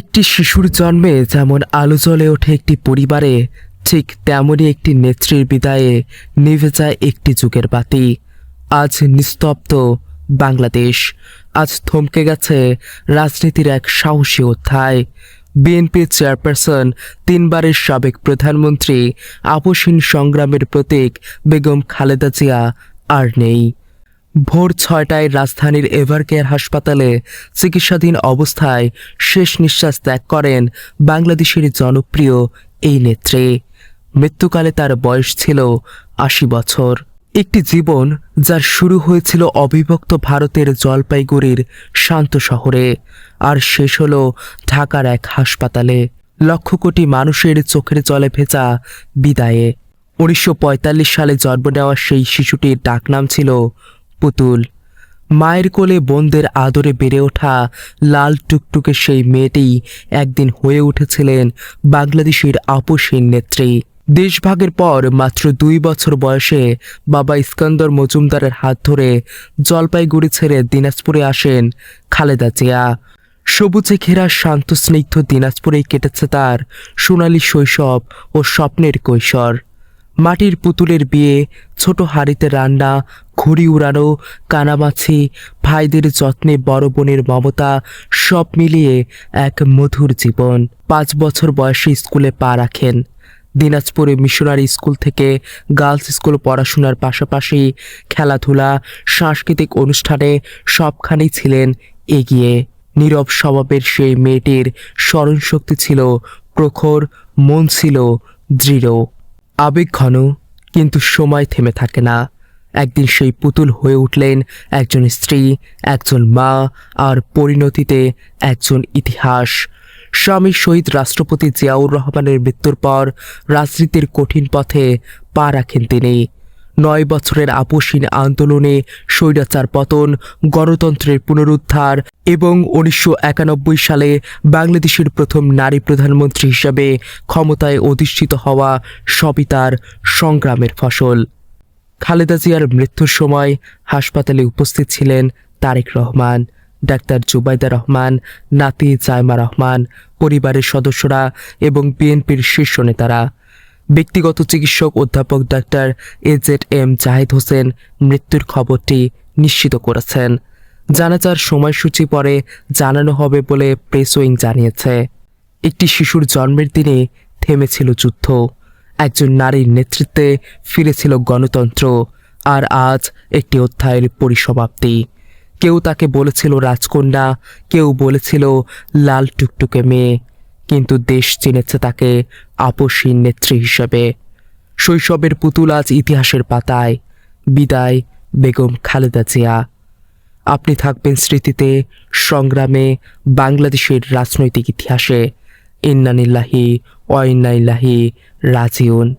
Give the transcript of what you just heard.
একটি শিশুর জন্মে যেমন আলো জ্বলে ওঠে একটি পরিবারে, ঠিক তেমনই একটি নেত্রীর বিদায়ে নিভে যায় একটি যুগের বাতি। আজ নিস্তব্ধ বাংলাদেশ। আজ থমকে গেছে রাজনীতির এক সাহসী অধ্যায়। বিএনপি চেয়ারপারসন তিনবারের সাবেক প্রধানমন্ত্রী আপসীন সংগ্রামের প্রতীক বেগম খালেদা জিয়া আর নেই। ভোর ছয়টায় রাজধানীর এভারকেয়ার হাসপাতালে চিকিৎসাধীন অবস্থায় শেষ নিঃশ্বাস ত্যাগ করেন বাংলাদেশের জনপ্রিয় এই নেত্রী। মৃত্যুকালে তার বয়স ছিল আশি বছর। একটি জীবন যার শুরু হয়েছিল অবিভক্ত ভারতের জলপাইগুড়ির শান্ত শহরে আর শেষ হল ঢাকার এক হাসপাতালে। লক্ষ কোটি মানুষের চোখের জলে ভেজা বিদায়ে। উনিশশো পঁয়তাল্লিশ সালে জন্ম নেওয়া সেই শিশুটির ডাকনাম ছিল পুতুল। মায়ের কোলে বোনদের আদরে বেড়ে ওঠা লাল টুকটুকে সেই মেয়েটি একদিন হয়ে উঠেছিলেন বাংলাদেশের আপসীন নেত্রী। দেশভাগের পর মাত্র দুই বছর বয়সে বাবা ইস্কান্দর মজুমদারের হাত ধরে জলপাইগুড়ি ছেড়ে দিনাজপুরে আসেন খালেদা জিয়া। সবুজে ঘেরা শান্ত স্নিগ্ধ দিনাজপুরেই কেটেছে তার সোনালী শৈশব ও স্বপ্নের কৈশোর। মাটির পুতুলের বিয়ে, ছোট হাড়িতে রান্না, ঘুড়ি উড়ানো, কানামাছি, ভাইদের যত্নে বড় বোনের মমতা, সব মিলিয়ে এক মধুর জীবন। পাঁচ বছর বয়সে স্কুলে পা রাখেন। দিনাজপুরে মিশনারি স্কুল থেকে গার্লস স্কুল পড়াশোনার পাশাপাশি খেলাধুলা, সাংস্কৃতিক অনুষ্ঠানে সবখানেই ছিলেন এগিয়ে। নীরব স্বভাবের সেই মেয়েটির স্মরণশক্তি ছিল প্রখর, মন ছিল দৃঢ়। আবেগ ঘন, কিন্তু সময় থেমে থাকে না। একদিন সেই পুতুল হয়ে উঠলেন একজন স্ত্রী, একজন মা, আর পরিণতিতে একজন ইতিহাস। স্বামী শহীদ রাষ্ট্রপতি জিয়াউর রহমানের মৃত্যুর পর রাজনীতির কঠিন পথে পা রাখেন তিনি। নয় বছরের আপসীন আন্দোলনে স্বৈরাচার পতন, গণতন্ত্রের পুনরুদ্ধার এবং উনিশশো একানব্বই সালে বাংলাদেশের প্রথম নারী প্রধানমন্ত্রী হিসাবে ক্ষমতায় অধিষ্ঠিত হওয়া সবই তার সংগ্রামের ফসল। খালেদা জিয়ার মৃত্যুর সময় হাসপাতালে উপস্থিত ছিলেন তারেক রহমান, ডাক্তার জুবাইদা রহমান, নাতি জায়মা রহমান, পরিবারের সদস্যরা এবং বিএনপির শীর্ষ নেতারা। ব্যক্তিগত চিকিৎসক অধ্যাপক doctor AZ M Zahid Hossain মৃত্যুর খবরটি নিশ্চিত করেছেন। জানাজার সময়সূচি পরে জানানো হবে বলে প্রেস উইং জানিয়েছে। একটি শিশুর জন্মের দিনে থেমেছিল যুদ্ধ। একজন নারীর নেতৃত্বে ফিরেছিল গণতন্ত্র, আর আজ একটি অধ্যায়ের পরিসমাপ্তি। কেউ তাকে বলেছিল রাজকন্যা, কেউ বলেছিল লাল টুকটুকে মেয়ে। কিন্তু দেশ চিনেছে তাকে আপসী নেত্রী হিসেবে। শৈশবের পুতুল আজ ইতিহাসের পাতায়। বিদায়, বেগম খালেদা জিয়া। আপনি থাকবেন স্মৃতিতে সংগ্রামে বাংলাদেশের রাজনৈতিক ইতিহাসে। ইন্নানিল্লাহি অইন্নাইল্লাহি রাজিউন।